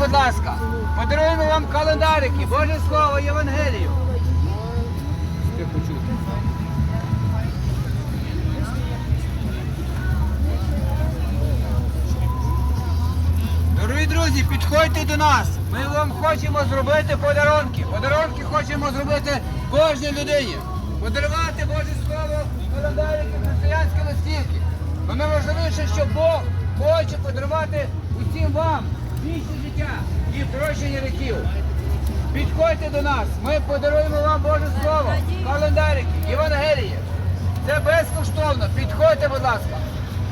будь ласка, подаруємо вам календарики, Боже Слово, Євангелію. Дорогі друзі, підходьте до нас. Ми вам хочемо зробити подарунки. Подарунки хочемо зробити кожній людині. Подарувати Боже Слово, календарики, християнські листівки. Бо найважливіше, що Бог хоче подарувати усім вам вічне життя і прощення ріків. Підходьте до нас, ми подаруємо вам Боже Слово, календарики, Євангеліє. Це безкоштовно. Підходьте, будь ласка.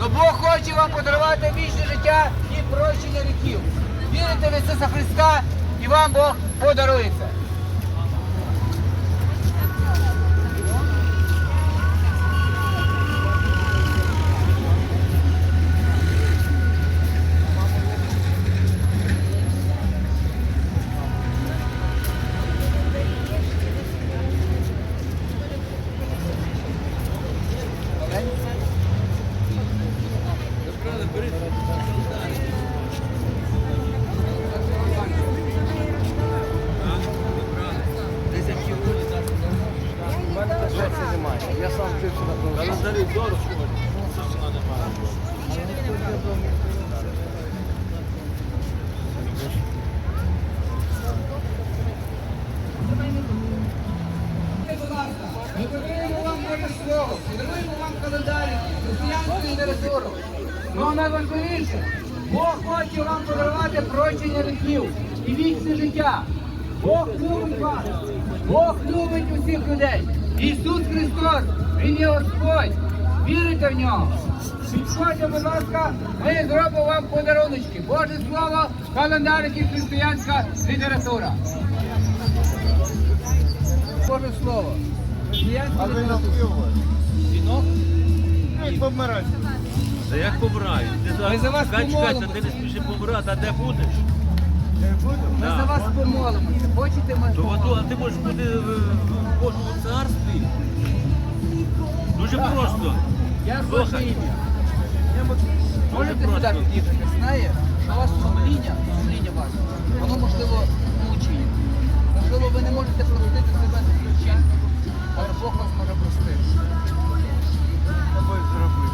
Но Бог хоче вам подарувати вічне життя і прощення ріків. Вірите в Ісуса Христа і вам Бог подарує Я сам вчився на календарі дорого. Ми подаруємо вам Боже Слово, подаруємо вам календарі, християнську літературу. Ну найважливіше, Бог хоче вам подарувати прощення гріхів і вічне життя. Бог любить вас, Бог любить усіх людей. Ісус Христос, Він є Господь. Вірите в нього. Підходьте, будь ласка, ми зробимо вам подаруночки. Боже Слово, календарики, християнська література. Боже Слово. Християнська література. Вінок? Як помирати? Та як побирають? Ти Ми за вас та ти не спіши побирати, а де будеш? Ми за вас помолимося. Хочете ми То ото, а ти можеш бути в в Божому царстві. Дуже просто. Я Слухай. ім'я. Дуже Можете сюди просто. під'їхати? Знає, що у вас сумління, сумління ваше, воно можливо мучає. Можливо, ви не можете простити себе за причин, але Бог вас може простити. Давай зроби.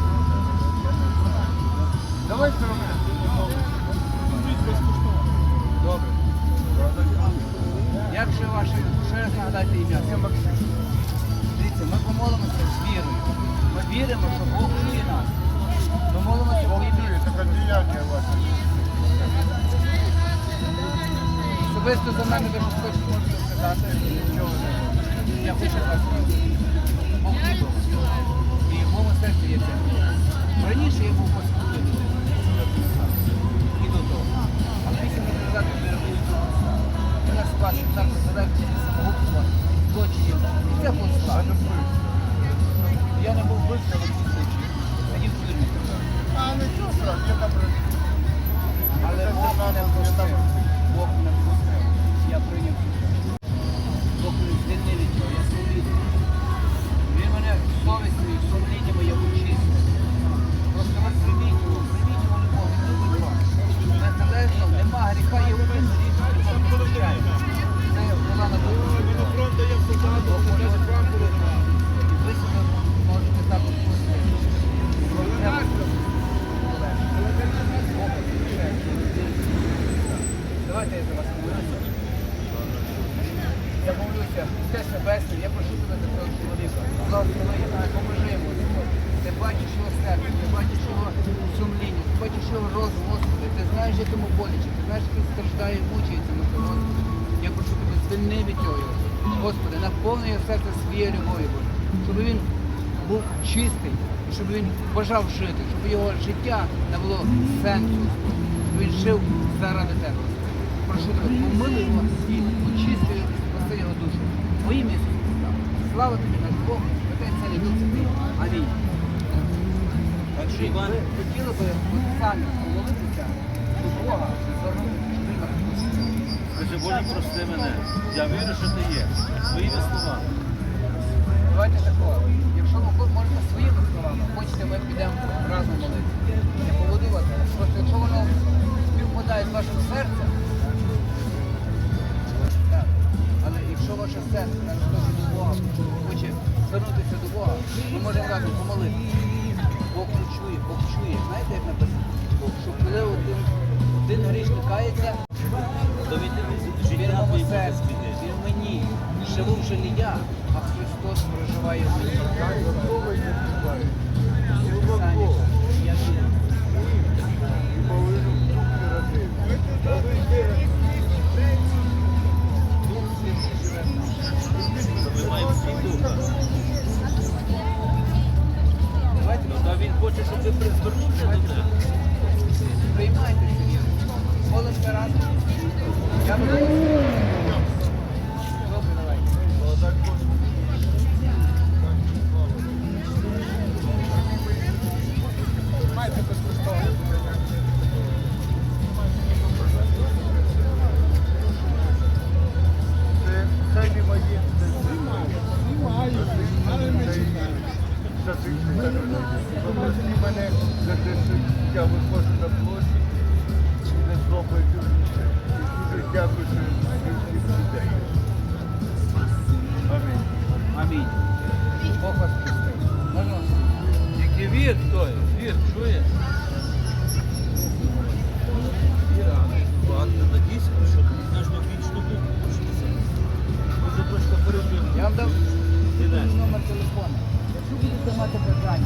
Віримо, що Бог чує нас. Ми молимося в ім'я. Це діяння ваше. Особисто за мене ви щось можете сказати. Що ви? Я хочу вас. Бог вас. І в моєму серці є це. Раніше я був послуханий. І до того. А після не казати, що я був Мене спас, так задається самогубство, злочинів. Я був Давайте я за вас помолюся. Я помолюся. Теж небесний, я прошу тебе за цього чоловіка. Благослови, поможи йому. Ти бачиш його серце, ти бачиш його сумління, ти бачиш його розум, Господи. Ти знаєш, як йому боляче, ти знаєш, як він страждає мучається на тому. Я прошу тебе, звільни від цього. Господи, наповни його серце своєю любов'ю. Щоб він був чистий, щоб він бажав жити, щоб його життя не було сенсу, щоб він жив заради тебе. Тебе, помилуй його і очисти і спаси його душу. Во ім'я Ісуса Христа. Слава тобі, наш Бог, Отець Дух Святий. Амінь. Так що, Іван, хотіли би самі помолитися до Бога, звернути підтримок. скажи, Боже, прости мене. Я вірю, що ти є. Своїми словами. Давайте такого. звернутися до Бога. Ми можемо разом помолитися. Бог не чує, Бог чує. Знаєте, як написано? Що коли один, один грішник кається, то він на моєму серці, він мені. Живу вже не я, а Христос проживає в мені. Саня, я вірю. Thank you.